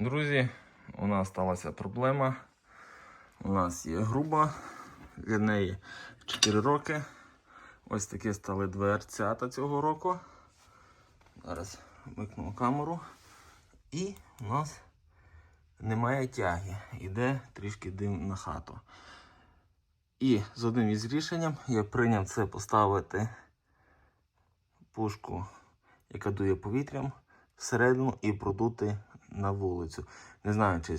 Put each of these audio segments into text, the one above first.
Друзі, у нас сталася проблема. У нас є груба, для неї 4 роки. Ось такі стали дверцята цього року. Зараз вмикнемо камеру. І у нас немає тяги. Іде трішки дим на хату. І з одним із рішенням я прийняв це поставити пушку, яка дує повітрям, всередину і продути на вулицю. Не знаю, чи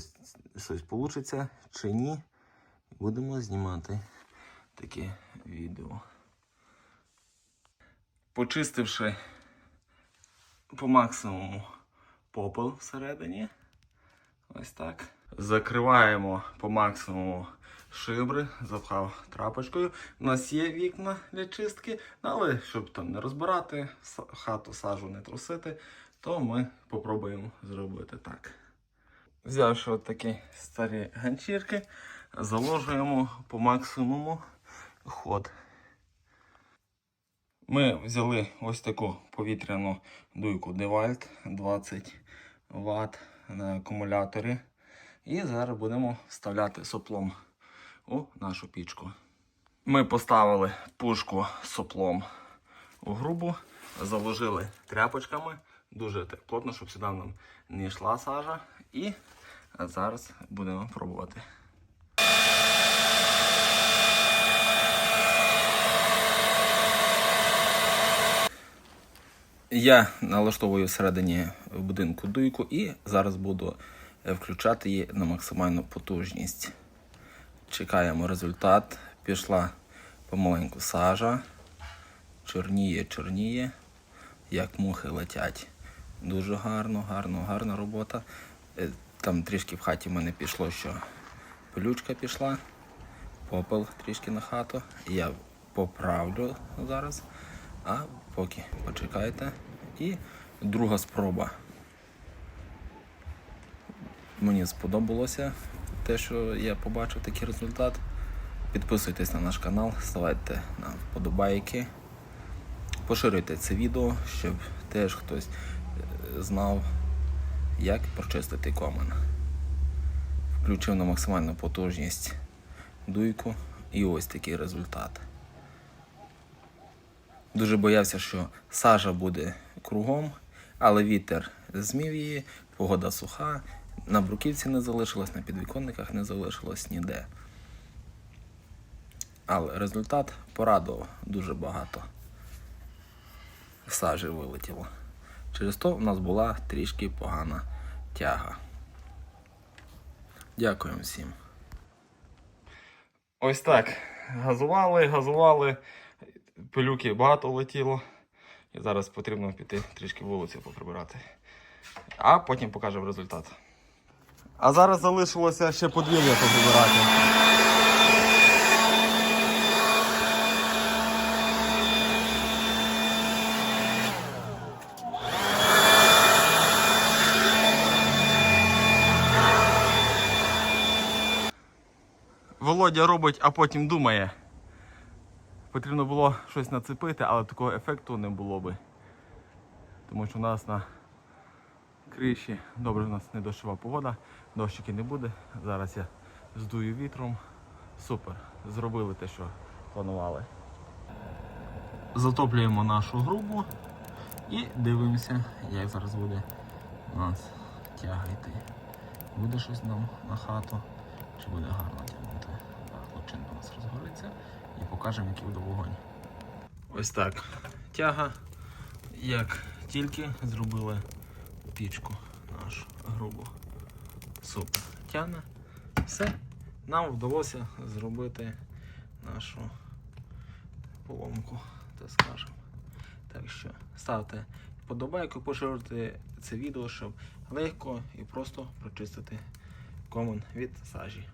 щось вийде, чи ні. Будемо знімати таке відео. Почистивши по максимуму попел всередині. Ось так. Закриваємо по максимуму шибри, запхав трапочкою. У нас є вікна для чистки, але щоб там не розбирати, хату сажу не трусити, то ми попробуємо зробити так. Взявши от такі старі ганчірки, заложуємо по максимуму ход. Ми взяли ось таку повітряну дуйку DeWalt 20 Вт на акумуляторі. І зараз будемо вставляти соплом у нашу пічку. Ми поставили пушку соплом у грубу, заложили тряпочками дуже так плотно, щоб сюди нам не йшла сажа. І зараз будемо пробувати. Я налаштовую всередині будинку дуйку і зараз буду е, включати її на максимальну потужність. Чекаємо результат. Пішла помаленьку сажа. Чорніє, чорніє, як мухи летять. Дуже гарно, гарно, гарна робота. Е, Там трішки в хаті в мене пішло, що пилючка пішла, попел трішки на хату. Я поправлю зараз. А поки почекайте. І друга спроба. Мені сподобалося те, що я побачив такий результат. Підписуйтесь на наш канал, ставайте на вподобайки, поширюйте це відео, щоб теж хтось знав, як прочистити комен. Включив на максимальну потужність дуйку і ось такий результат. Дуже боявся, що сажа буде кругом, але вітер змів її, погода суха, на бруківці не залишилось, на підвіконниках не залишилось ніде. Але результат порадував дуже багато. Сажі вилетіло. Через то в нас була трішки погана тяга. Дякуємо всім. Ось так. Газували, газували. Пилюки багато летіло. І зараз потрібно піти трішки вулицю поприбирати. А потім покажемо результат. А зараз залишилося ще подвір'я поприбирати. Володя робить, а потім думає. Потрібно було щось нацепити, але такого ефекту не було би. Тому що у нас на криші добре у нас не дощова погода, дощики не буде. Зараз я здую вітром. Супер. Зробили те, що планували. Затоплюємо нашу грубу і дивимося, як зараз буде у нас тяга йти. Буде щось нам на хату, чи буде гарно тягнути. Так, у нас розгориться і покажемо, який буде вогонь. Ось так. Тяга, як тільки зробили пічку нашу грубу. Супер. Тягне. Все. Нам вдалося зробити нашу поломку, так скажемо. Так що ставте вподобайку, поширюйте це відео, щоб легко і просто прочистити комон від сажі.